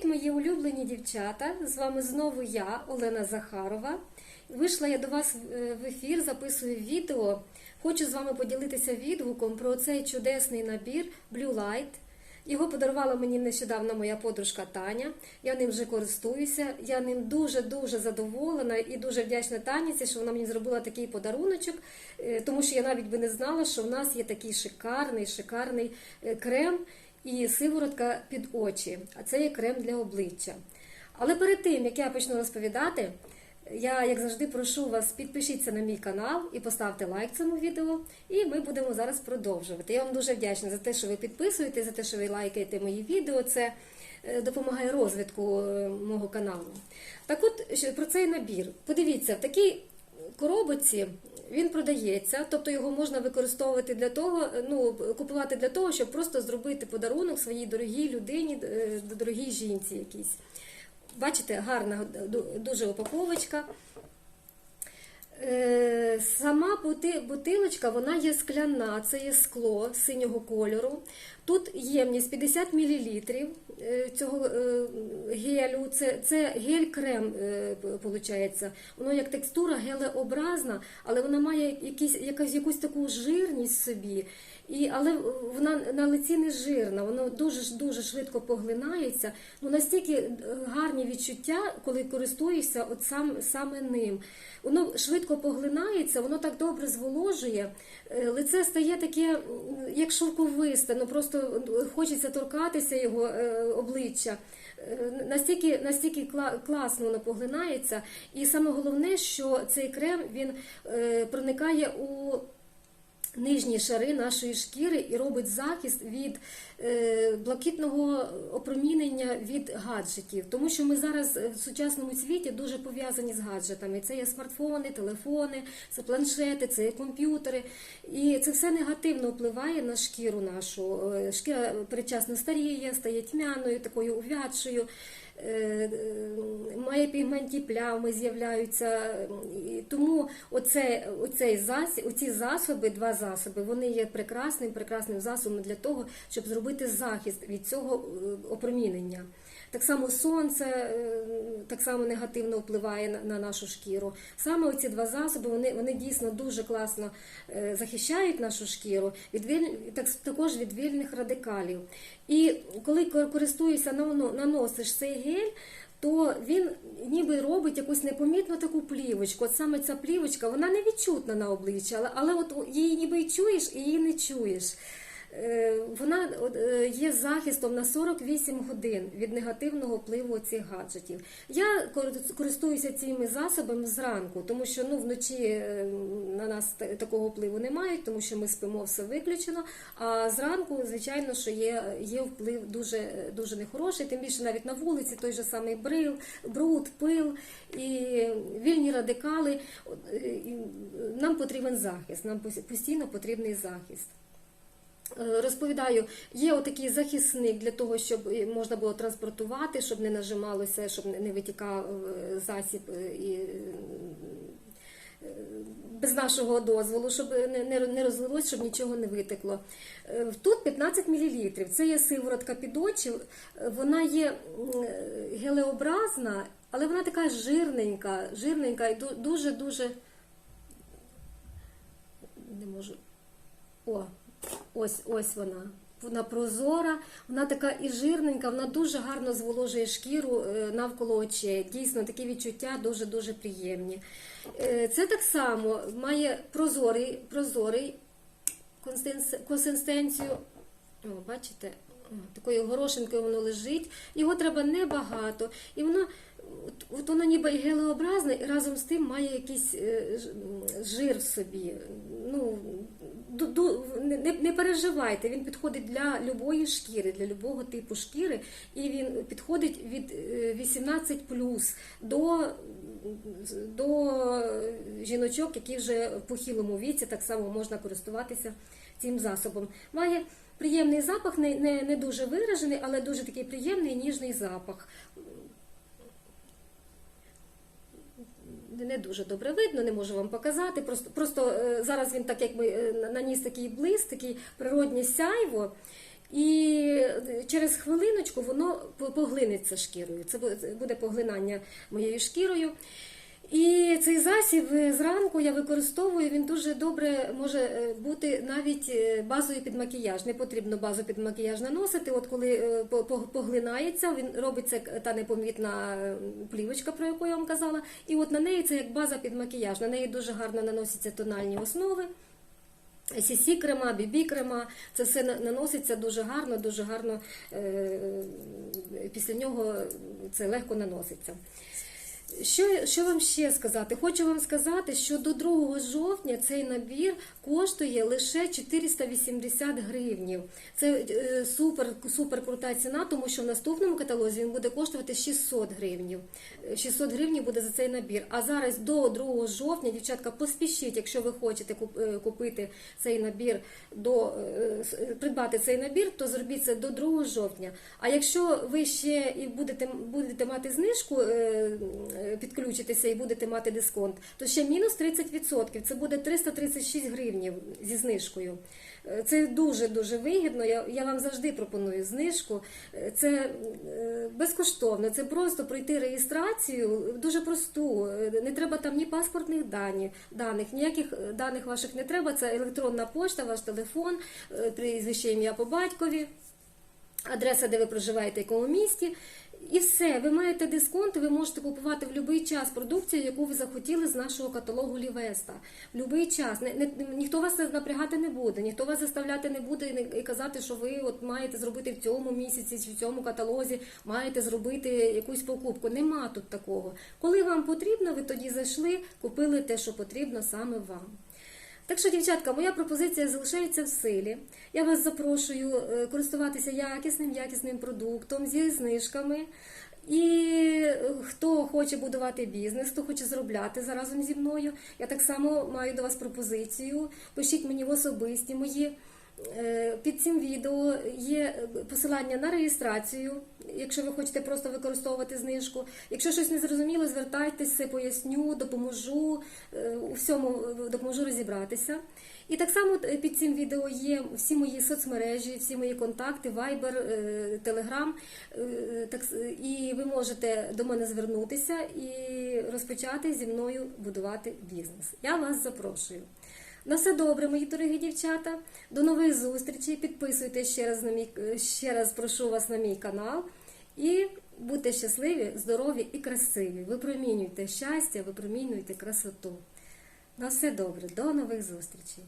Привіт, мої улюблені дівчата! З вами знову я, Олена Захарова. Вийшла я до вас е, в ефір, записую відео. Хочу з вами поділитися відгуком про цей чудесний набір Blue Light. Його подарувала мені нещодавно моя подружка Таня. Я ним вже користуюся. Я ним дуже-дуже задоволена і дуже вдячна Таніці, що вона мені зробила такий подаруночок, е, тому що я навіть би не знала, що в нас є такий шикарний, шикарний е, крем і сиворотка під очі. А це є крем для обличчя. Але перед тим, як я почну розповідати, я, як завжди, прошу вас, підпишіться на мій канал і поставте лайк цьому відео. І ми будемо зараз продовжувати. Я вам дуже вдячна за те, що ви підписуєте, за те, що ви лайкаєте мої відео. Це е, допомагає розвитку е, мого каналу. Так от про цей набір. Подивіться, в такій коробочці він продається, тобто його можна використовувати для того, ну купувати для того, щоб просто зробити подарунок своїй дорогій людині, е, дорогій жінці якійсь. Бачите, гарна дуже упаковочка. Е, Сама бутилочка вона є скляна, це є скло синього кольору. Тут ємність 50 мл цього е, гелю. Це, це гель-крем. Воно як текстура гелеобразна, але вона має якісь, якась, якусь таку жирність собі. І, але вона на лиці не жирна, воно дуже дуже швидко поглинається. Ну настільки е, гарні відчуття, коли користуєшся от сам саме ним. Воно швидко поглинається, воно так добре зволожує. Е, Лице стає таке, як шовковисте, ну просто хочеться торкатися його е, обличчя. Е, Настільки, настільки класно воно поглинається, і саме головне, що цей крем він е, проникає у нижні шари нашої шкіри і робить захист від е, блакитного опромінення від гаджетів. Тому що ми зараз в сучасному світі дуже пов'язані з гаджетами. Це є смартфони, телефони, це планшети, це є комп'ютери. І це все негативно впливає на шкіру нашу. Е, Шкіра передчасно старіє, стає тьмяною, такою увядшою. Е, Має пігментні плями з'являються. Тому оце, оцей засіб, оці засоби, два засоби, вони є прекрасним, прекрасним засобом для того, щоб зробити захист від цього е, опромінення. Так само сонце е, так само негативно впливає на, на нашу шкіру. Саме оці два засоби вони, вони дійсно дуже класно захищають нашу шкіру від віль- так, також від вільних радикалів. І коли кор- користуєшся, нано- наносиш цей гель, то він ніби робить якусь непомітну таку плівочку. От саме ця плівочка, вона не відчутна на обличчі, але, але от її ніби і чуєш, і її не чуєш. Е, Вона е, є захистом на 48 годин від негативного впливу цих гаджетів. Я кор- користуюся цими засобами зранку, тому що ну, вночі е, на нас такого впливу немає, тому що ми спимо все виключено. А зранку, звичайно, що є, є вплив дуже, дуже нехороший, тим більше навіть на вулиці той же самий брил, бруд, пил і вільні радикали. Нам потрібен захист, нам постійно потрібний захист. Е, Розповідаю, є отакий захисник для того, щоб е, можна було транспортувати, щоб не нажималося, щоб не- витікав е, засіб і без нашого дозволу, щоб не, розлилось, щоб нічого не витекло. Тут 15 мл. Це є сиворотка під очі. Вона є гелеобразна, але вона така жирненька, жирненька і дуже-дуже не можу. О, ось ось вона. Вона прозора, вона така і жирненька, вона дуже гарно зволожує шкіру е, навколо очей. Дійсно, такі відчуття дуже-дуже приємні. Е, Це так само має прозорий, прозорий консистенцію. О, бачите, такою горошинкою воно лежить. Його треба небагато. І воно, от, воно ніби і гелеобразне, і разом з тим має якийсь е, жир в собі. Не, переживайте, він підходить для любої шкіри, для любого типу шкіри, і він підходить від е, 18 до, до жіночок, які вже в похилому віці так само можна користуватися цим засобом. Має приємний запах, не, не, не дуже виражений, але дуже такий приємний ніжний запах. Не дуже добре видно, не можу вам показати. Просто, просто е, зараз він так якби е, наніс такий блиск, такий природнє сяйво. І через хвилиночку воно поглинеться шкірою. Це буде поглинання моєю шкірою. І цей засіб е, зранку я використовую. Він дуже добре може е, бути навіть е, базою під макіяж. Не потрібно базу під макіяж наносити. От коли по- по- поглинається, він робиться та непомітна плівочка, про яку я вам казала. І от на неї це як база під макіяж. На неї дуже гарно наносяться тональні основи. Сісі крема, бібі крема, це все наноситься дуже гарно, дуже гарно після нього це легко наноситься. Що, що вам ще сказати? Хочу вам сказати, що до 2 жовтня цей набір коштує лише 480 гривнів. Це е, супер, супер крута ціна, тому що в наступному каталозі він буде коштувати 600 гривнів. Е, 600 гривень буде за цей набір. А зараз до 2 жовтня, дівчатка, поспішіть, якщо ви хочете е, купити цей набір, до, е, е, придбати цей набір, то зробіть це до 2 жовтня. А якщо ви ще і будете, будете мати знижку, е, е, підключитеся і будете мати дисконт, то ще мінус 30%. Це буде 336 гривнів зі знижкою. Е, Це дуже-дуже вигідно. Я, вам завжди пропоную знижку. Е, Це е, безкоштовно, це просто пройти реєстрацію, дуже просту. Е, Не треба там ні паспортних даних, ніяких е, даних ваших не треба. Це електронна пошта, ваш телефон, е, прізвище ім'я по батькові адреса, де ви проживаєте, якому місті. І все, ви маєте дисконт, ви можете купувати в будь-який час продукцію, яку ви захотіли з нашого каталогу Лівеста. В будь-який час. Не, не, ніхто вас напрягати не буде, ніхто вас заставляти не буде і, не- і казати, що ви от маєте зробити в цьому місяці чи в цьому каталозі, маєте зробити якусь покупку. Нема тут такого. Коли вам потрібно, ви тоді зайшли, купили те, що потрібно саме вам. Так що, дівчатка, моя пропозиція залишається в силі. Я вас запрошую е, користуватися якісним, якісним продуктом зі знижками. І е, хто хоче будувати бізнес, хто хоче заробляти заразом зі мною, я так само маю до вас пропозицію. Пишіть мені в особисті мої. Е, Під цим відео є посилання на реєстрацію, якщо ви хочете просто використовувати знижку. Якщо щось не зрозуміло, звертайтеся, поясню, допоможу, е, у всьому е, допоможу розібратися. І так само е, під цим відео є всі мої соцмережі, всі мої контакти, Viber, е, Telegram. е, І ви можете до мене звернутися і розпочати зі мною будувати бізнес. Я вас запрошую. На все добре, мої дорогі дівчата. До нових зустрічей. Підписуйтесь ще раз на мій ще раз прошу вас на мій канал. І будьте щасливі, здорові і красиві. Випромінюйте щастя, випромінюйте красоту. На все добре, до нових зустрічей.